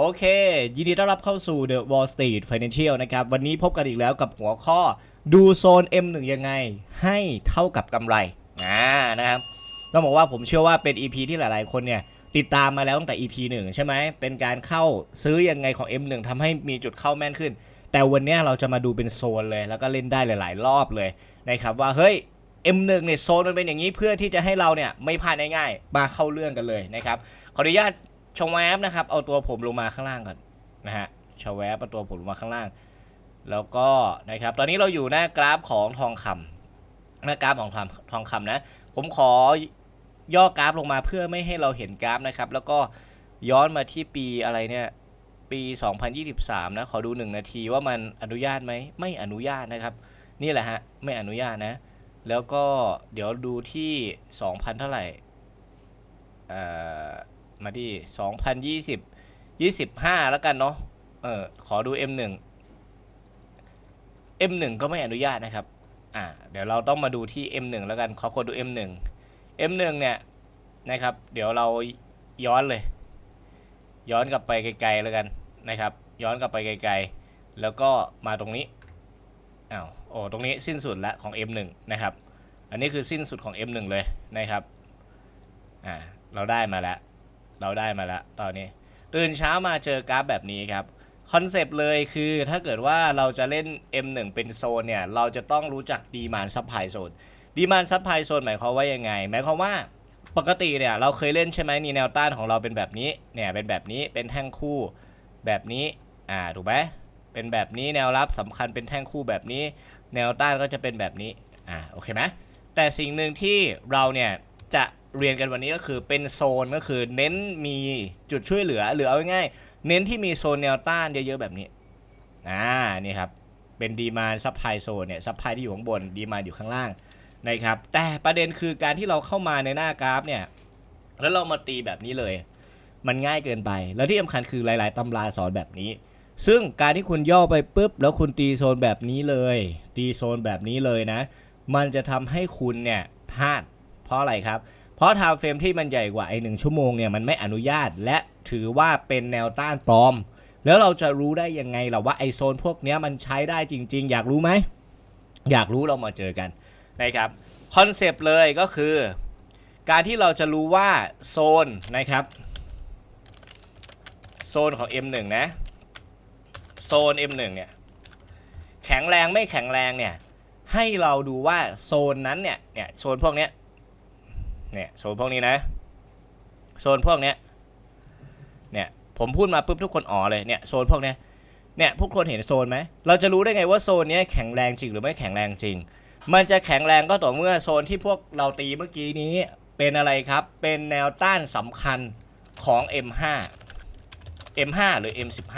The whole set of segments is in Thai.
โอเค ยินดีต้อนรับเข้าสู่ The Wall Street Financial นะครับ วันนี้พบกันอีกแล้วกับหัวข้อดูโซน M1 ยังไง ให้เท่ากับกำไรอ่านะครับต้องบอกว่าผมเชื่อว่าเป็น EP ที่หลาย ๆ คนเนี่ย ติดตามมาแล้วตั้งแต่ EP 1 ใช่ไหม เป็นการเข้าซื้อยังไงของ M1 ทำให้มีจุดเข้าแม่นขึ้น แต่วันนี้เราจะมาดูเป็นโซนเลย แล้วก็เล่นได้หลาย ๆ รอบเลยนะครับว่าเฮ้ย M1 เนี่ยโซนมันเป็นอย่างนี้เพื่อที่จะให้เราเนี่ยไม่พลาดง่ายๆมาเข้าเรื่องกันเลยนะครับขออนุญาต ชงแวบนะครับ เอาตัวผมลงมาข้างล่างก่อนนะฮะชงแวบเอาตัวผมลงมาข้างล่าง แล้วก็นะครับ ตอนนี้เราอยู่หน้ากราฟของทองคำหน้ากราฟของทองทองคำนะ ผมขอย่อกราฟลงมาเพื่อไม่ให้เราเห็นกราฟนะครับ แล้วก็ย้อนมาที่ปีอะไรเนี่ย ปี 2023 นะ ขอดู 1 นาทีว่ามันอนุญาตไหม ไม่อนุญาตนะครับ นี่แหละฮะ ไม่อนุญาตนะ แล้วก็เดี๋ยวดูที่ 2,000 เท่าไหร่ เอ่อ มาที่ 2020 25 แล้วกันเนาะเออขอดู M1 M1 ก็ไม่อนุญาตนะครับ อ่า เดี๋ยวเราต้องมาดูที่ M1 แล้วกันขอกดดู M1 M1 เนี่ยนะครับ เดี๋ยวเราย้อนเลย ย้อนกลับไปไกลๆแล้วกันนะครับ ย้อนกลับไปไกลๆ แล้วก็มาตรงนี้อ้าวโอ้ตรงนี้สิ้นสุดละของ M1 นะครับ อันนี้คือสิ้นสุดของ M1 เลยนะครับ อ่า เราได้มาแล้ว เราได้มาแล้วตอนนี้ ตื่นเช้ามาเจอกราฟแบบนี้ครับคอนเซปต์เลยคือถ้าเกิดว่าเราจะเล่น M1 เป็นโซนเนี่ย เราจะต้องรู้จักดีมานซับไพโซนดีมานซับไพโซนหมายความว่ายังไง หมายความว่าปกติเนี่ย เราเคยเล่นใช่ไหมนี่แนวต้านของเราเป็นแบบนี้เนี่ยเป็นแบบนี้เป็นแท่งคู่แบบนี้อ่าถูกไหมเป็นแบบนี้แนวรับสำคัญเป็นแท่งคู่แบบนี้ แนวต้านก็จะเป็นแบบนี้อ่าโอเคไหมแต่สิ่งหนึ่งที่เราเนี่ยจะ เรียนกันวันนี้ก็คือเป็นโซนก็คือเน้นมีจุดช่วยเหลือหรือเอาง่ายๆเน้นที่มีโซนแนวต้านเยอะๆแบบนี้อ่านี่ครับเป็นดีมาซับไพโซนเนี่ยซับไพที่อยู่ข้างบนดีมาอยู่ข้างล่างนะครับแต่ประเด็นคือการที่เราเข้ามาในหน้ากราฟเนี่ยแล้วเรามาตีแบบนี้เลย มันง่ายเกินไป แล้วที่สำคัญคือหลาย ๆตำราสอนแบบนี้ ซึ่งการที่คุณย่อไปปุ๊บ แล้วคุณตีโซนแบบนี้เลย ตีโซนแบบนี้เลยนะ มันจะทำให้คุณเนี่ยพลาดเพราะอะไรครับ เพราะไทม์เฟรมที่มันใหญ่กว่าไอ้หนึ่งชั่วโมงเนี่ยมันไม่อนุญาตและถือว่าเป็นแนวต้านปลอม แล้วเราจะรู้ได้ยังไงล่ะว่าไอโซนพวกเนี้ยมันใช้ได้จริง ๆ อยากรู้ไหม อยากรู้เรามาเจอกันนะครับคอนเซปต์เลยก็คือ การที่เราจะรู้ว่าโซนนะครับโซนของ M1 นะโซน M1 เนี่ยแข็งแรงไม่แข็งแรงเนี่ยให้เราดูว่าโซนนั้นเนี่ยเนี่ยโซนพวกเนี้ย เนี่ยโซนพวกนี้นะ โซนพวกเนี้ยเนี่ยผมพูดมาปุ๊บทุกคนอ๋อเลยเนี่ยโซนพวกเนี้ยเนี่ยพวกคนเห็นโซนไหมเราจะรู้ได้ไงว่าโซนเนี้ยแข็งแรงจริงหรือไม่แข็งแรงจริง มันจะแข็งแรงก็ต่อเมื่อโซนที่พวกเราตีเมื่อกี้นี้เป็นอะไรครับ เป็นแนวต้านสำคัญของ M5 M5 หรือ M15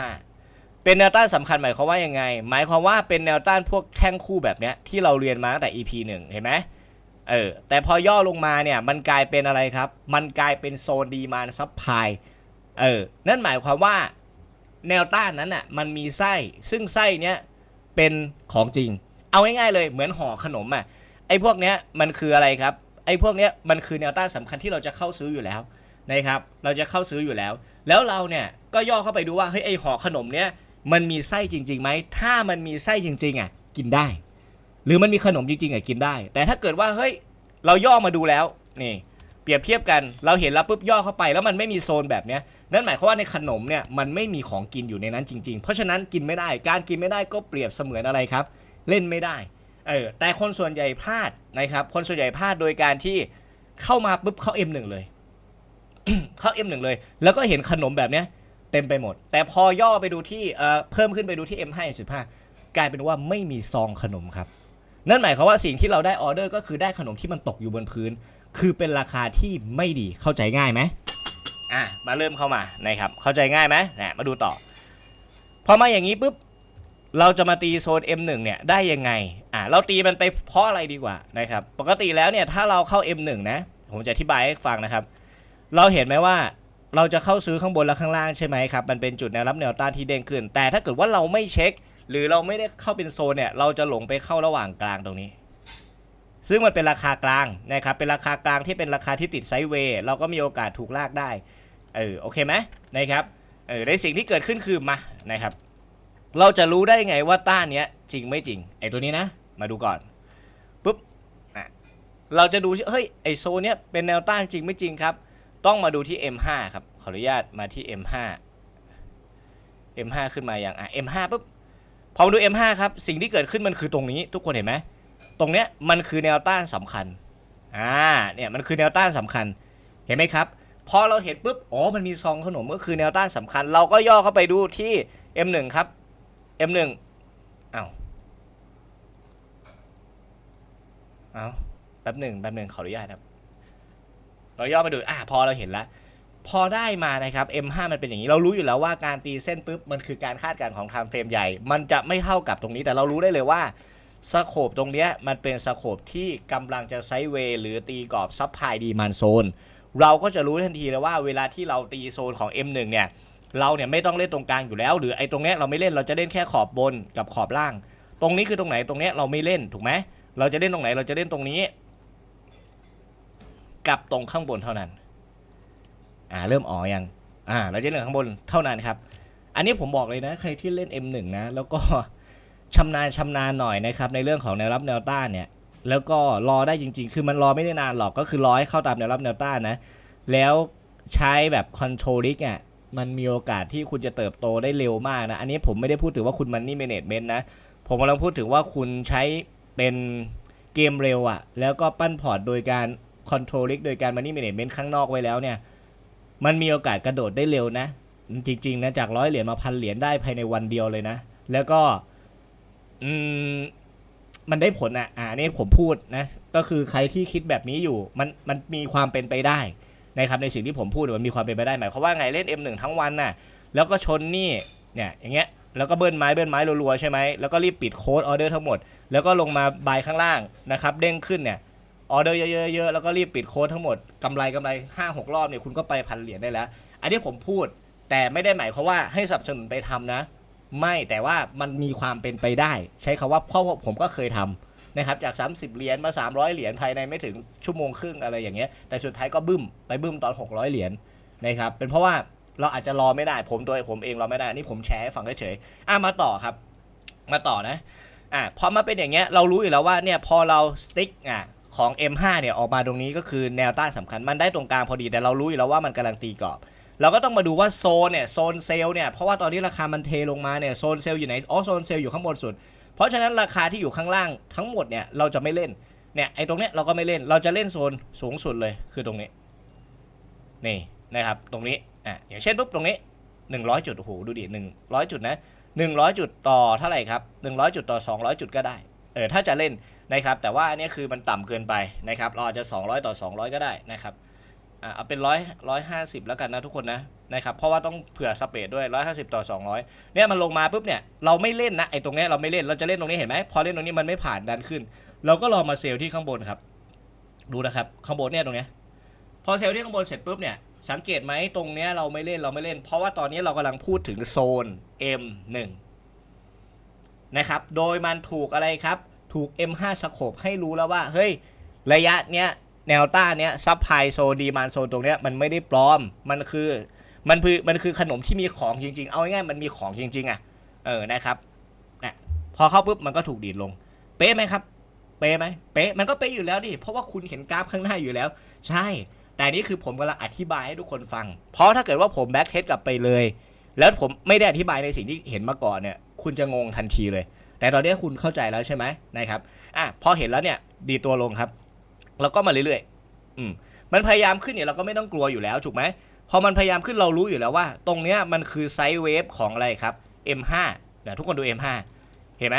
เป็นแนวต้านสำคัญหมายความว่ายังไง หมายความว่าเป็นแนวต้านพวกแท่งคู่แบบเนี้ยที่เราเรียนมาตั้งแต่ EP 1 เห็นไหม เออแต่พอย่อลงมาเนี่ยมันกลายเป็นอะไรครับ มันกลายเป็นโซนดีมานซับพายเออนั่นหมายความว่าแนวต้านนั้นอะมันมีไส้ซึ่งไส้เนี้ยเป็นของจริง เอาง่ายๆเลยเหมือนห่อขนมอะไอ้พวกเนี้ยมันคืออะไรครับไอ้พวกเนี้ยมันคือแนวต้านสำคัญที่เราจะเข้าซื้ออยู่แล้วนะครับเราจะเข้าซื้ออยู่แล้ว แล้วเราเนี่ยก็ย่อเข้าไปดูว่าเฮ้ยไอ้ห่อขนมเนี้ยมันมีไส้จริงๆไหมถ้ามันมีไส้จริงๆอะกินได้ หรือมันมีขนมจริงๆอะกินได้ แต่ถ้าเกิดว่าเฮ้ยเราย่อมาดูแล้วนี่เปรียบเทียบกันเราเห็นแล้วปุ๊บย่อเข้าไปแล้วมันไม่มีโซนแบบเนี้ยนั่นหมายความว่าในขนมเนี่ยมันไม่มีของกินอยู่ในนั้นจริง ๆ เพราะฉะนั้นกินไม่ได้การกินไม่ได้ก็เปรียบเสมือนอะไรครับ เล่นไม่ได้เออแต่คนส่วนใหญ่พลาดนะครับ คนส่วนใหญ่พลาดโดยการที่เข้ามาปุ๊บเข้า M1 เลย เข้า M1 เลย แล้วก็เห็นขนมแบบเนี้ยเต็มไปหมด แต่พอย่อไปดูที่เอ่อเพิ่มขึ้นไปดูที่ M5 15 กลายเป็นว่าไม่มีซองขนมครับ นั่นหมายความว่าสิ่งที่เราได้ออเดอร์ก็คือได้ขนมที่มันตกอยู่บนพื้น คือเป็นราคาที่ไม่ดีเข้าใจง่ายไหมอะมาเริ่มเข้ามานะครับเข้าใจง่ายไหมนะมาดูต่อพอมาอย่างนี้ปุ๊บเราจะมาตีโซน M1 เนี่ยได้ยังไงอะเราตีมันไปเพราะอะไรดีกว่านะครับปกติแล้วเนี่ยถ้าเราเข้า M1 นะผมจะอธิบายให้ฟังนะครับ เราเห็นไหมว่าเราจะเข้าซื้อข้างบนและข้างล่างใช่ไหมครับมันเป็นจุดแนวรับแนวต้านที่เด้งขึ้น แต่ถ้าเกิดว่าเราไม่เช็ค หรือเราไม่ได้เข้าเป็นโซนเนี่ย เราจะหลงไปเข้าระหว่างกลางตรงนี้ ซึ่งมันเป็นราคากลางนะครับ เป็นราคากลางที่เป็นราคาที่ติดไซด์เวย์ เราก็มีโอกาสถูกลากได้ เออ โอเคไหมนะครับ เออในสิ่งที่เกิดขึ้นคือมา นะครับ เราจะรู้ได้ไงว่าต้านเนี้ยจริงไม่จริง ไอ้ตัวนี้นะ มาดูก่อนปุ๊บอะเราจะดูเฮ้ย ไอโซนเนี้ยเป็นแนวต้านจริงไม่จริงครับ ต้องมาดูที่ M5 ครับ ขออนุญาตมาที่ M5 M5 ขึ้นมาอย่างอะ M5 ปุ๊บ พอมาดู M5 ครับสิ่งที่เกิดขึ้นมันคือตรงนี้ทุกคนเห็นไหมตรงเนี้ยมันคือแนวต้านสำคัญอ่าเนี่ยมันคือแนวต้านสำคัญเห็นไหมครับพอเราเห็นปุ๊บอ๋อมันมีซองขนมก็คือแนวต้านสำคัญ เราก็ย่อเข้าไปดูที่ M1 ครับ M1 อ้าวอ้าวแป๊บหนึ่งแป๊บหนึ่งขออนุญาตครับ เราย่อมาดูอ่าพอเราเห็นแล้ว พอได้มานะครับ M5 มันเป็นอย่างนี้ เรารู้อยู่แล้วว่าการตีเส้นปุ๊บ มันคือการคาดการณ์ของไทม์เฟรมใหญ่ มันจะไม่เท่ากับตรงนี้ แต่เรารู้ได้เลยว่าสโคปตรงเนี้ยมันเป็นสโคปที่กำลังจะไซด์เวย์หรือตีกรอบซับไพดีมันโซน เราก็จะรู้ทันทีเลยว่าเวลาที่เราตีโซนของ M1 เนี่ย เราเนี่ยไม่ต้องเล่นตรงกลางอยู่แล้ว หรือไอ้ตรงเนี้ยเราไม่เล่น เราจะเล่นแค่ขอบบนกับขอบล่าง ตรงนี้คือตรงไหน ตรงเนี้ยเราไม่เล่น ถูกไหม เราจะเล่นตรงไหน เราจะเล่นตรงนี้ กับตรงข้างบนเท่านั้น อ่าเริ่มอ๋อยังอ่าเราจะเล่นข้างบนเท่านั้นครับ อันนี้ผมบอกเลยนะใครที่เล่น M1 นะ แล้วก็ชำนาญชำนาญหน่อยนะครับในเรื่องของแนวรับแนวต้านเนี่ย แล้วก็รอได้จริง ๆ คือมันรอไม่ได้นานหรอกก็คือรอให้เข้าตามแนวรับแนวต้านนะ แล้วใช้แบบคอนโทรลิกอะมันมีโอกาสที่คุณจะเติบโตได้เร็วมากนะ อันนี้ผมไม่ได้พูดถึงว่าคุณมันนี่เมเนจเมนต์นะ ผมกำลังพูดถึงว่าคุณใช้เป็นเกมเร็วอะแล้วก็ปั้นพอร์ตโดยการคอนโทรลิกโดยการมันนี่เมเนจเมนต์ข้างนอกไว้แล้วเนี่ย มันมีโอกาสกระโดดได้เร็วนะ จริงๆนะจากร้อยเหรียญมาพันเหรียญได้ภายในวันเดียวเลยนะ แล้วก็อืมมันได้ผลอะอ่าอันนี่ผมพูดนะ ก็คือใครที่คิดแบบนี้อยู่ มันมันมีความเป็นไปได้นะครับในสิ่งที่ผมพูดมันมีความเป็นไปได้หมายความว่าไงเล่น M1 ทั้งวันน่ะแล้วก็ชนนี่เนี่ยอย่างเงี้ยแล้วก็เบิ้ลไม้เบิ้ลไม้รัวๆใช่ไหมแล้วก็รีบปิดโค้ดออเดอร์ทั้งหมด แล้วก็ลงมาบายข้างล่างนะครับเด้งขึ้นเนี่ย ออเดอร์เยอะๆๆแล้วก็รีบปิดโค้ดทั้งหมดกำไรกำไรห้าหกรอบเนี่ยคุณก็ไปพันเหรียญได้แล้ว อันนี้ผมพูดแต่ไม่ได้หมายความว่าให้สนับสนุนไปทำนะ ไม่แต่ว่ามันมีความเป็นไปได้ ใช้คำว่าเพราะผมก็เคยทำนะครับจาก 30 เหรียญมา 300 เหรียญภายในไม่ถึงชั่วโมงครึ่งอะไรอย่างเงี้ยแต่สุดท้ายก็บึ้มไปบึ้มตอน 600 เหรียญนะครับเป็นเพราะว่าเราอาจจะรอไม่ได้ผมตัวผมเองรอไม่ได้อันนี่ผมแชร์ให้ฟังเฉยๆอะมาต่อครับ มาต่อนะอะพอมาเป็นอย่างเงี้ยเรารู้อยู่แล้วว่าเนี่ยพอเราสติ๊กอะ ของ M5 เนี่ยออกมาตรงนี้ก็คือแนวต้านสำคัญมันได้ตรงกลางพอดีแต่เรารู้อยู่แล้วว่ามันกำลังตีกรอบ เราก็ต้องมาดูว่าโซนเนี่ยโซนเซลล์เนี่ยเพราะว่าตอนนี้ราคามันเทลงมาเนี่ยโซนเซลล์อยู่ไหนอ๋อโซนเซลล์อยู่ข้างบนสุด เพราะฉะนั้นราคาที่อยู่ข้างล่างทั้งหมดเนี่ยเราจะไม่เล่นเนี่ยไอ้ตรงเนี้ยเราก็ไม่เล่นเราจะเล่นโซนสูงสุดเลยคือตรงนี้นี่นะครับตรงนี้อะอย่างเช่นปุ๊บตรงนี้ 100 จุดโอ้โหดูดิ100 จุดนะ100 จุดต่อเท่าไหร่ครับ100 จุดต่อ 200 จุดก็ได้เออถ้าจะเล่น นะครับแต่ว่าอันนี้คือมันต่ำเกินไปนะครับเราอาจจะ 200 ต่อ 200 ก็ได้นะครับอะเอาเป็นร้อยร้อยห้าสิบแล้วกันนะทุกคนนะนะครับเพราะว่าต้องเผื่อสเปดด้วยร้อยห้าสิบต่อสองร้อยเนี่ยมันลงมาปุ๊บเนี่ยเราไม่เล่นนะไอ้ตรงเนี้ยเราไม่เล่นเราจะเล่นตรงนี้เห็นไหมพอเล่นตรงนี้มันไม่ผ่านดันขึ้น เราก็ลอมาเซลที่ข้างบนครับ ดูนะครับข้างบนเนี่ยตรงเนี้ยพอเซลที่ข้างบนเสร็จปุ๊บเนี่ยสังเกตไหมตรงเนี้ยเราไม่เล่นเราไม่เล่น เพราะว่าตอนนี้เรากำลังพูดถึงโซน M1 นะครับโดยมันถูกอะไรครับ ถูก M5 สโคปให้รู้แล้วว่า เฮ้ย ระยะเนี้ยแนวต้านเนี้ยซับไพโซดีมานโซตรงเนี้ยมันไม่ได้ปลอมมันคือมันคือมันคือขนมที่มีของจริง ๆ เอาง่ายๆมันมีของจริง ๆ อะ เออนะครับนะพอเข้าปุ๊บมันก็ถูกดีดลง เป๊ะไหมครับ เป๊ะไหมเป๊ะมันก็เป๊ะอยู่แล้วดิเพราะว่าคุณเห็นกราฟข้างหน้าอยู่แล้ว ใช่ แต่นี่คือผมกำลังอธิบายให้ทุกคนฟัง เพราะถ้าเกิดว่าผมแบ็กเทสกลับไปเลย แล้วผมไม่ได้อธิบายในสิ่งที่เห็นมาก่อนเนี่ย คุณจะงงทันทีเลย แต่ตอนนี้คุณเข้าใจแล้วใช่ไหมนะครับอะพอเห็นแล้วเนี่ยดีตัวลงครับ แล้วก็มาเรื่อยๆอืมมันพยายามขึ้นเนี่ยเราก็ไม่ต้องกลัวอยู่แล้วถูกไหมพอมันพยายามขึ้นเรารู้อยู่แล้วว่า ตรงเนี้ยมันคือไซด์เวฟของอะไรครับ M5 เดี๋ยวทุกคนดู M5 เห็นไหม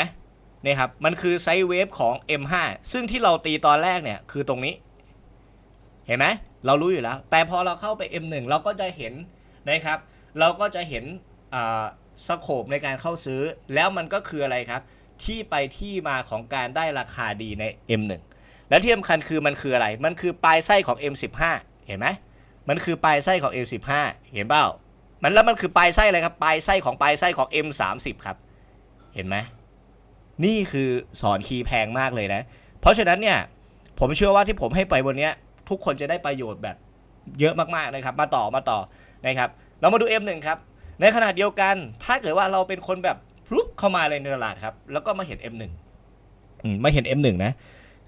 นี่ครับมันคือไซด์เวฟของ M5 ซึ่งที่เราตีตอนแรกเนี่ยคือตรงนี้ เห็นไหมเรารู้อยู่แล้ว แต่พอเราเข้าไป M1 เราก็จะเห็นนะครับ เราก็จะเห็นอ่า สโคปในการเข้าซื้อ แล้วมันก็คืออะไรครับ ที่ไปที่มาของการได้ราคาดีใน M1 และที่สำคัญคือมันคืออะไร มันคือปลายไส้ของ M15 เห็นไหมมันคือปลายไส้ของ M15 เห็นเปล่ามันแล้วมันคือปลายไส้อะไรครับปลายไส้ของปลายไส้ของ M30 ครับ เห็นไหมนี่คือสอนคีย์แพงมากเลยนะ เพราะฉะนั้นเนี่ยผมเชื่อว่าที่ผมให้ไปวันนี้ทุกคนจะได้ประโยชน์แบบเยอะมากๆนะครับ มาต่อมาต่อนะครับ เรามาดู M1 ครับ ในขณะเดียวกัน ถ้าเกิดว่าเราเป็นคนแบบพลุบเข้ามาเลยในตลาดครับ แล้วก็มาเห็น M1 อืมมาเห็น M1 นะ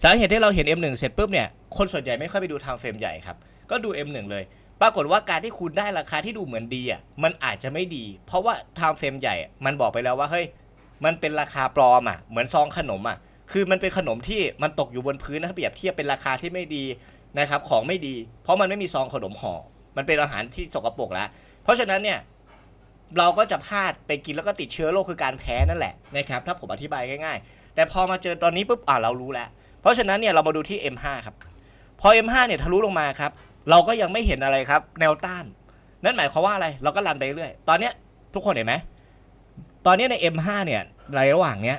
สาเหตุที่เราเห็น M1 เสร็จปุ๊บเนี่ยคนส่วนใหญ่ไม่ค่อยไปดูไทม์เฟรมใหญ่ครับ ก็ดู M1 เลย ปรากฏว่าการที่คุณได้ราคาที่ดูเหมือนดีอะมันอาจจะไม่ดี เพราะว่าไทม์เฟรมใหญ่มันบอกไปแล้วว่าเฮ้ยมันเป็นราคาปลอมอะเหมือนซองขนมอะคือมันเป็นขนมที่มันตกอยู่บนพื้นนะถ้าเปรียบเทียบเป็นราคาที่ไม่ดีนะครับของไม่ดี เพราะมันไม่มีซองขนมห่อมันเป็นอาหารที่สกปรกแล้วเพราะฉะนั้นเนี่ย เราก็จะพลาดไปกินแล้วก็ติดเชื้อโรคคือการแพ้นั่นแหละนะครับถ้าผมอธิบายง่ายๆ แต่พอมาเจอตอนนี้ปุ๊บอ่าเรารู้แล้ว เพราะฉะนั้นเนี่ยเรามาดูที่ M5 ครับพอ M5 เนี่ยทะลุลงมาครับเราก็ยังไม่เห็นอะไรครับ แนวต้าน นั่นหมายความว่าอะไรเราก็รันไปเรื่อยตอนเนี้ยทุกคนเห็นไหมตอนนี้ใน M5 เนี่ยในระหว่างเนี้ย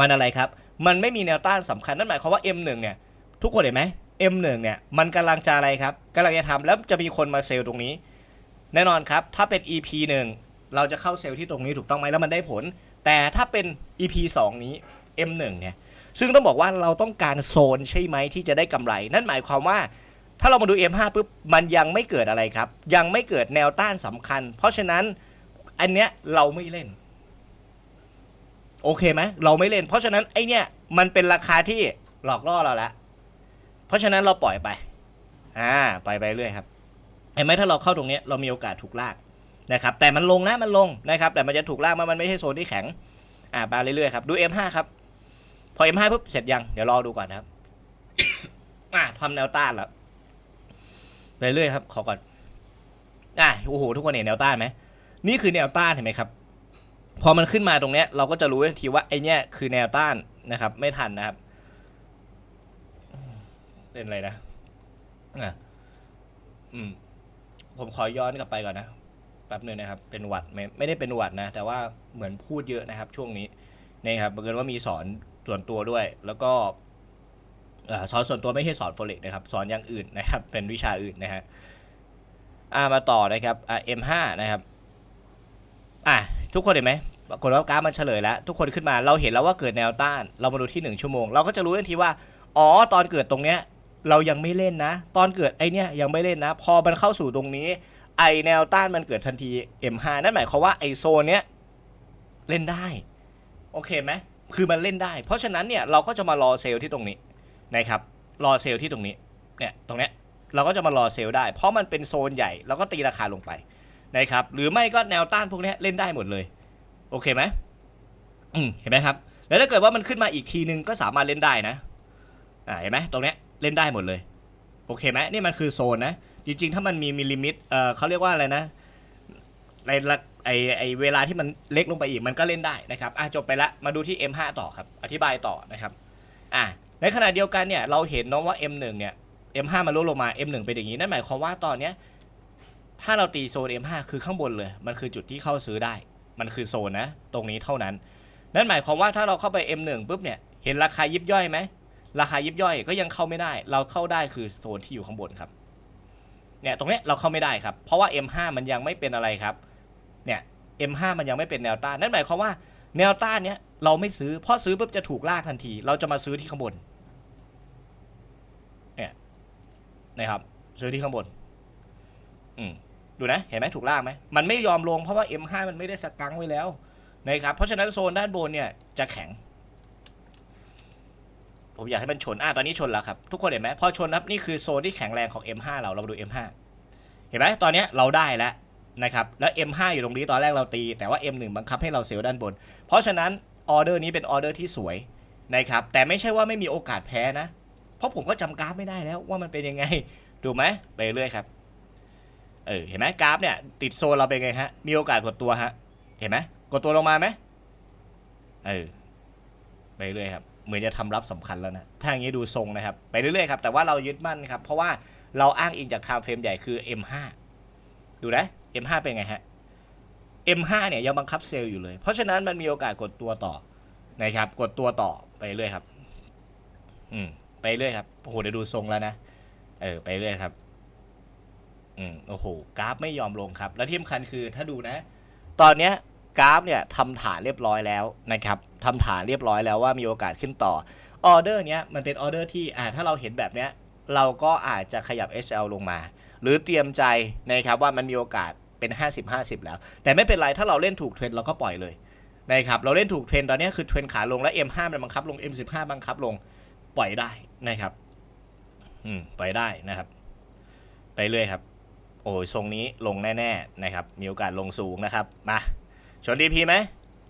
มันอะไรครับ มันไม่มีแนวต้านสำคัญนั่นหมายความว่า M1 เนี่ยทุกคนเห็นไหม M1 เนี่ยมันกำลังจะอะไรครับกำลังจะทำแล้วจะมีคนมาเซลล์ตรงนี้ แน่นอนครับ ถ้าเป็น EP 1 เราจะเข้าเซลล์ที่ตรงนี้ถูกต้องไหมแล้วมันได้ผล แต่ถ้าเป็น EP 2 นี้ M1 เนี่ย ซึ่งต้องบอกว่าเราต้องการโซนใช่ไหมที่จะได้กำไร นั่นหมายความว่า ถ้าเรามาดู M5 ปุ๊บ มันยังไม่เกิดอะไรครับ ยังไม่เกิดแนวต้านสำคัญ เพราะฉะนั้นอันเนี้ยเราไม่เล่น โอเคไหมเราไม่เล่น เพราะฉะนั้นไอเนี้ยมันเป็นราคาที่หลอกล่อเราแล้ว เพราะฉะนั้นเราปล่อยไป อ่าไปไปเรื่อยครับ เห็นไหมถ้าเราเข้าตรงนี้เรามีโอกาสถูกลากนะครับแต่มันลงนะมันลงนะครับแต่มันจะถูกลากมามันไม่ใช่โซนที่แข็งอ่าไปเรื่อยๆครับดู M5 ครับพอ M5 ปุ๊บเสร็จยังเดี๋ยวรอดูก่อนนะครับอ่าทำแนวต้านแล้วไปเรื่อยครับ ขอก่อนอ่าโอ้โหทุกคนเห็นแนวต้านไหมนี่คือแนวต้านเห็นไหมครับ พอมันขึ้นมาตรงเนี้ย เราก็จะรู้ทันทีว่าไอเนี้ยคือแนวต้านนะครับ ไม่ทันนะครับ เป็นอะไรนะอ่าอืม ผมขอย้อนกลับไปก่อนนะแป๊บหนึงนะครับ เป็นหวัดไม่ไม่ได้เป็นหวัดนะ แต่ว่าเหมือนพูดเยอะนะครับ ช่วงนี้นี่ครับบังเอิญว่ามีสอนส่วนตัวด้วย แล้วก็เอ่อสอนส่วนตัวไม่ใช่สอนโฟลิกนะครับ สอนอย่างอื่นนะครับ เป็นวิชาอื่นนะฮะอ่ามาต่อนะครับอ่า M5 นะครับ อะทุกคนเห็นไหมปรากฏว่ากราฟมันเฉลยแล้ว ทุกคนขึ้นมาเราเห็นแล้วว่าเกิดแนวต้าน เรามาดูที่หนึ่งชั่วโมง เราก็จะรู้ทันทีว่า อ๋อ ตอนเกิดตรงเนี้ย เรายังไม่เล่นนะ ตอนเกิดไอเนี้ยยังไม่เล่นนะ พอมันเข้าสู่ตรงนี้ ไอแนวต้านมันเกิดทันที M5 นั่นหมายความว่าไอโซนเนี้ยเล่นได้ โอเคไหมคือมันเล่นได้ เพราะฉะนั้นเนี่ยเราก็จะมารอเซลล์ที่ตรงนี้นะครับ รอเซลล์ที่ตรงนี้ เนี่ยตรงเนี้ยเราก็จะมารอเซลล์ได้ เพราะมันเป็นโซนใหญ่เราก็ตีราคาลงไปนะครับ หรือไม่ก็แนวต้านพวกเนี้ยเล่นได้หมดเลย โอเคไหมอืมเห็นไหมครับ แล้วถ้าเกิดว่ามันขึ้นมาอีกทีนึงก็สามารถเล่นได้นะ อ่าเห็นไหมตรงเนี้ย เล่นได้หมดเลย โอเคไหมนี่มันคือโซนนะ จริงๆ ถ้ามันมีมิลลิมิตเอ่อเขาเรียกว่าอะไรนะในละไอไอเวลาที่มันเล็กลงไปอีกมันก็เล่นได้นะครับอะจบไปละมาดูที่ M5 ต่อครับ อธิบายต่อนะครับอะในขณะเดียวกันเนี่ยเราเห็นเนาะว่า M1 เนี่ย M5 มันลดลงมา M1 เป็นอย่างนี้นั่นหมายความว่าตอนเนี้ยถ้าเราตีโซน M5 คือข้างบนเลย มันคือจุดที่เข้าซื้อได้ มันคือโซนนะ ตรงนี้เท่านั้น นั่นหมายความว่าถ้าเราเข้าไป M1 ปุ๊บเนี่ย เห็นราคายิบย่อยไหม ราคายิบย่อยก็ยังเข้าไม่ได้ เราเข้าได้คือโซนที่อยู่ข้างบนครับ เนี่ยตรงเนี้ยเราเข้าไม่ได้ครับ เพราะว่า M5 มันยังไม่เป็นอะไรครับ เนี่ย M5 มันยังไม่เป็นแนวต้าน นั่นหมายความว่าแนวต้านเนี้ยเราไม่ซื้อ เพราะซื้อปุ๊บจะถูกลากทันที เราจะมาซื้อที่ข้างบน เนี่ยนะครับ ซื้อที่ข้างบน อืมดูนะ เห็นไหมถูกลากไหม มันไม่ยอมลงเพราะว่า M5 มันไม่ได้สกังไว้แล้วนะครับ เพราะฉะนั้นโซนด้านบนเนี่ยจะแข็ง ผมอยากให้มันชนอะตอนนี้ชนแล้วครับ ทุกคนเห็นไหมพอชนครับนี่คือโซนที่แข็งแรงของ M5 เราเรามาดู M5 เห็นไหมตอนนี้เราได้แล้วนะครับแล้ว M5 อยู่ตรงนี้ตอนแรกเราตี แต่ว่า M1 บังคับให้เราเซลล์ด้านบน เพราะฉะนั้นออเดอร์นี้เป็นออเดอร์ที่สวยนะครับแต่ไม่ใช่ว่าไม่มีโอกาสแพ้นะ เพราะผมก็จำกราฟไม่ได้แล้วว่ามันเป็นยังไงดูไหมไปเรื่อยครับเออเห็นไหมกราฟเนี่ยติดโซนเราเป็นไงฮะมีโอกาสกดตัวฮะเห็นไหมกดตัวลงมาไหมเออไปเรื่อยครับ เหมือนจะทำรับสำคัญแล้วนะ ถ้าอย่างนี้ดูทรงนะครับ ไปเรื่อยๆครับ แต่ว่าเรายึดมั่นครับ เพราะว่าเราอ้างอิงจากคามเฟรมใหญ่คือ M5 ดูนะ M5 เป็นไงฮะ M5 เนี่ยยังบังคับเซลล์อยู่เลย เพราะฉะนั้นมันมีโอกาสกดตัวต่อนะครับ กดตัวต่อไปเรื่อยครับ อืม ไปเรื่อยครับ โอ้โหเดี๋ยวดูทรงแล้วนะ เออ ไปเรื่อยครับ อืม โอ้โห กราฟไม่ยอมลงครับ แล้วที่สำคัญคือถ้าดูนะ ตอนเนี้ยกราฟเนี่ยทำฐานเรียบร้อยแล้วนะครับ ทำฐานเรียบร้อยแล้วว่ามีโอกาสขึ้นต่อออเดอร์เนี้ยมันเป็นออเดอร์ที่อ่าถ้าเราเห็นแบบเนี้ยเราก็อาจจะขยับ SL ลงมา หรือเตรียมใจนะครับว่ามันมีโอกาสเป็น 50 50 แล้ว แต่ไม่เป็นไรถ้าเราเล่นถูกเทรนเราก็ปล่อยเลยนะครับเราเล่นถูกเทรนตอนนี้คือเทรนขาลงแล้ว M5 มันบังคับลง M15 บังคับลงปล่อยได้นะครับอืมปล่อยได้นะครับ ไปเรื่อยครับ โอ้ยทรงนี้ลงแน่ ๆ นะครับ มีโอกาสลงสูงนะครับ มา ชน TP ไหม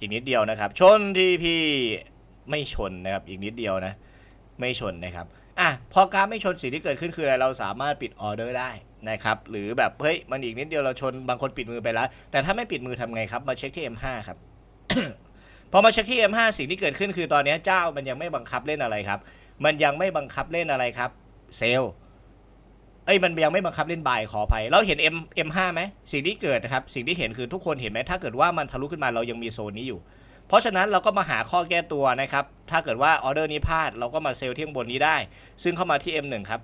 อีกนิดเดียวนะครับ ชน TP ไม่ชนนะครับอีกนิดเดียวนะ ไม่ชนนะครับอะพอกราฟไม่ชนสิ่งที่เกิดขึ้นคืออะไรเราสามารถปิดออเดอร์ได้นะครับหรือแบบเฮ้ยมันอีกนิดเดียวเราชนบางคนปิดมือไปแล้ว แต่ถ้าไม่ปิดมือทำไงครับมาเช็คที่ M5 ครับ พอมาเช็คที่ M5 สิ่งที่เกิดขึ้นคือตอนนี้เจ้ามันยังไม่บังคับเล่นอะไรครับ มันยังไม่บังคับเล่นอะไรครับ เซลล เอ้ยมันยังไม่บังคับเล่นบายขออภัยเราเห็น M M5 ไหมสิ่งที่เกิดนะครับสิ่งที่เห็นคือทุกคนเห็นไหมถ้าเกิดว่ามันทะลุขึ้นมาเรายังมีโซนนี้อยู่ เพราะฉะนั้นเราก็มาหาข้อแก้ตัวนะครับ ถ้าเกิดว่าออเดอร์นี้พลาดเราก็มาเซลล์ที่ข้างบนนี้ได้ ซึ่งเข้ามาที่ M1 ครับ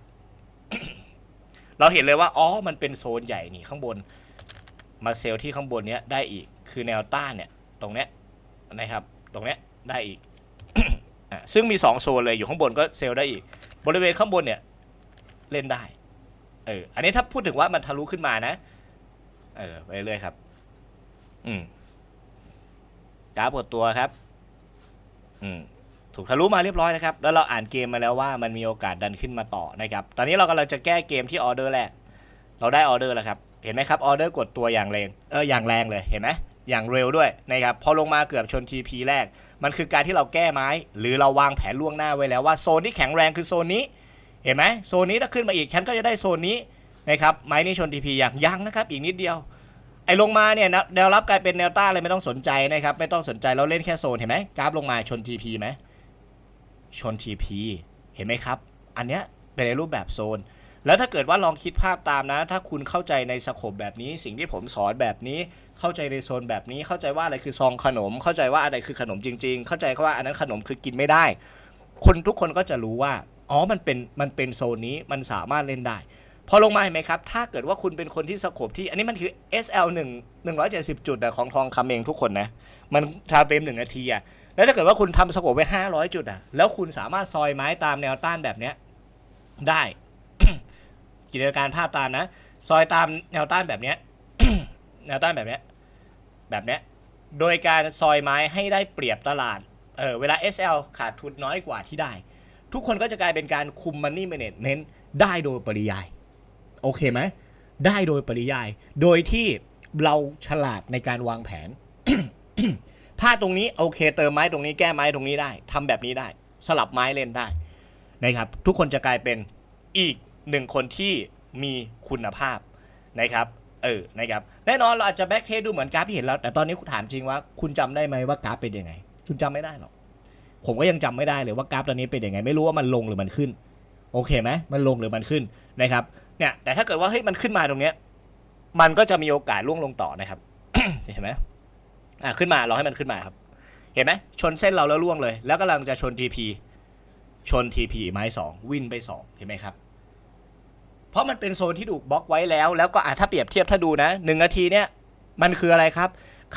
เราเห็นเลยว่าอ๋อมันเป็นโซนใหญ่นี่ข้างบน มาเซลล์ที่ข้างบนเนี้ยได้อีก คือแนวต้านเนี่ยตรงเนี้ยนะครับ ตรงเนี้ยได้อีกอซึ่งมี 2 โซนเลยอยู่ข้างบนก็เซลล์ได้อีก บริเวณข้างบนเนี่ยเล่นได้ เออ อันนี้ถ้าพูดถึงว่ามันทะลุขึ้นมานะ เออไปเรื่อยครับ อืมกราฟกดตัวครับ อืมถูกทะลุมาเรียบร้อยนะครับ แล้วเราอ่านเกมมาแล้วว่ามันมีโอกาสดันขึ้นมาต่อนะครับ ตอนนี้เรากำลังจะแก้เกมที่ออเดอร์แรก เราได้ออเดอร์แล้วครับ เห็นไหมครับออเดอร์กดตัวอย่างแรง เอออย่างแรงเลย เห็นไหมอย่างเร็วด้วยนะครับ พอลงมาเกือบชน TP แรก มันคือการที่เราแก้ไม้ หรือเราวางแผนล่วงหน้าไว้แล้วว่าโซนที่แข็งแรงคือโซนนี้ ห็นไหมโซนนี้ถ้าขึ้นมาอีกฉันก็จะได้โซนนี้นะครับไม้นี่ชน TP อย่างยังนะครับ อีกนิดเดียว ไอ้ลงมาเนี่ยแนวรับกลายเป็นแนวต้านเลยไม่ต้องสนใจนะครับ ไม่ต้องสนใจเราเล่นแค่โซนเห็นไหมกราฟลงมาชน TP ไหมชน TP เห็นไหมครับ อันเนี้ยเป็นในรูปแบบโซน แล้วถ้าเกิดว่าลองคิดภาพตามนะ ถ้าคุณเข้าใจในสโคปแบบนี้ สิ่งที่ผมสอนแบบนี้เข้าใจในโซนแบบนี้เข้าใจว่าอะไรคือซองขนม เข้าใจว่าอะไรคือขนมจริง ๆ เข้าใจว่าอันนั้นขนมคือกินไม่ได้ คนทุกคนก็จะรู้ว่า อ๋อมันเป็นมันเป็นโซนนี้มันสามารถเล่นได้ พอลงมาเห็นไหมครับ ถ้าเกิดว่าคุณเป็นคนที่สโคปที่อันนี้มันคือ SL 1 170 จุดอะของทองคำเองทุกคนนะ มันทาเฟรมหนึ่งนาทีอะแล้วถ้าเกิดว่าคุณทำสโคปไว้ 500 จุดอะแล้วคุณสามารถซอยไม้ตามแนวต้านแบบเนี้ยได้จินตนาการภาพตามนะ ซอยตามแนวต้านแบบเนี้ยแนวต้านแบบเนี้ยแบบเนี้ยโดยการซอยไม้ให้ได้เปรียบตลาด เออเวลา SL ขาดทุนน้อยกว่าที่ได้ ทุกคนก็จะกลายเป็นการคุม Money Management ได้โดยปริยาย โอเคไหม ได้โดยปริยาย โดยที่เราฉลาดในการวางแผนพลาดตรงนี้โอเค เติมไม้ตรงนี้แก้ไม้ตรงนี้ได้ทำแบบนี้ได้ สลับไม้เล่นได้นะครับ ทุกคนจะกลายเป็นอีกหนึ่งคนที่มีคุณภาพนะครับเออนะครับแน่นอนเราอาจจะแบ็กเทสดูเหมือนกราฟที่เห็นแล้ว แต่ตอนนี้คุณถามจริงว่า คุณจำได้ไหมว่ากราฟเป็นยังไง คุณจำไม่ได้หรอก ผมก็ยังจำไม่ได้เลยว่ากราฟตอนนี้เป็นยังไงไม่รู้ว่ามันลงหรือมันขึ้น โอเคไหมมันลงหรือมันขึ้นนะครับเนี่ยแต่ถ้าเกิดว่าเฮ้ยมันขึ้นมาตรงเนี้ยมันก็จะมีโอกาสล่วงลงต่อนะครับเห็นไหมอะขึ้นมาเราให้มันขึ้นมาครับ เห็นไหมชนเส้นเราแล้วล่วงเลย แล้วกำลังจะชน TP ชน TP ไม้สองวินไปสองเห็นไหมครับเพราะมันเป็นโซนที่ถูกบล็อกไว้แล้ว แล้วก็อะถ้าเปรียบเทียบถ้าดูนะหนึ่งนาทีเนี่ยมันคืออะไรครับ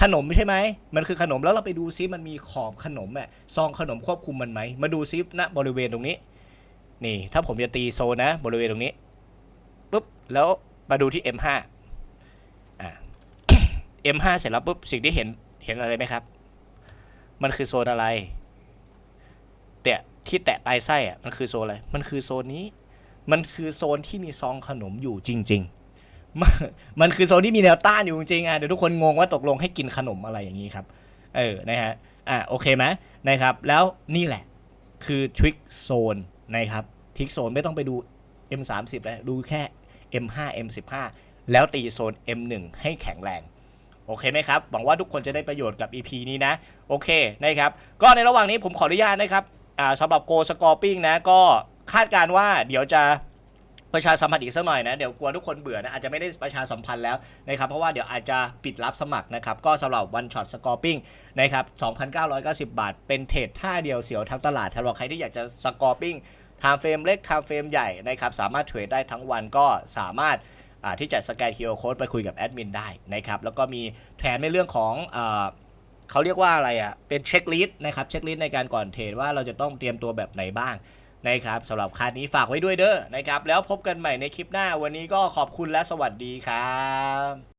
ขนมใช่ไหม มันคือขนมแล้วเราไปดูซิมันมีขอบขนมอะซองขนมควบคุมมันไหม มาดูซิณบริเวณตรงนี้ นี่ ถ้าผมจะตีโซนนะบริเวณตรงนี้ปุ๊บแล้วมาดูที่ M5 อ่า M5 เสร็จแล้วปุ๊บสิ่งที่เห็นเห็นอะไรไหมครับ มันคือโซนอะไรแตะที่แตะปลายไส้อะมันคือโซนอะไร มันคือโซนนี้ มันคือโซนที่มีซองขนมอยู่จริง ๆ มันมันคือโซนที่มีแนวต้านอยู่จริงๆอะเดี๋ยวทุกคนงงว่าตกลงให้กินขนมอะไรอย่างนี้ครับ เออนะฮะอะโอเคไหมนะครับ แล้วนี่แหละคือทริกโซนนะครับทริกโซนไม่ต้องไปดู M30 แล้วดูแค่ M5 M15 แล้วตีโซน M1 ให้แข็งแรง โอเคไหมครับ หวังว่าทุกคนจะได้ประโยชน์กับ EP นี้นะ โอเคนะครับ ก็ในระหว่างนี้ผมขออนุญาตนะครับอ่าสำหรับ Go Scorping นะ ก็คาดการณ์ว่าเดี๋ยวจะ ประชาสัมพันธ์อีกสักหน่อยนะเดี๋ยวกลัวทุกคนเบื่อนะอาจจะไม่ได้ประชาสัมพันธ์แล้วนะครับเพราะว่าเดี๋ยวอาจจะปิดรับสมัครนะครับก็สำหรับ One Shot Scorping นะครับ2,990 บาท เป็นเทรดท่าเดียวเสียวทั้งตลาดสำหรับใครที่อยากจะ Scorping ไทม์เฟรมเล็กไทม์เฟรมใหญ่นะครับสามารถเทรดได้ทั้งวันก็สามารถที่จะสแกน QR Code ไปคุยกับแอดมินได้นะครับแล้วก็มีแถมในเรื่องของอเขาเรียกว่าอะไรอะเป็นเช็คลิสต์นะครับเช็คลิสต์ในการก่อนเทรดว่าเราจะต้องเตรียมตัวแบบไหนบ้าง นะครับสำหรับคันนี้ฝากไว้ด้วยเด้อนะครับแล้วพบกันใหม่ในคลิปหน้าวันนี้ก็ขอบคุณและสวัสดีครับ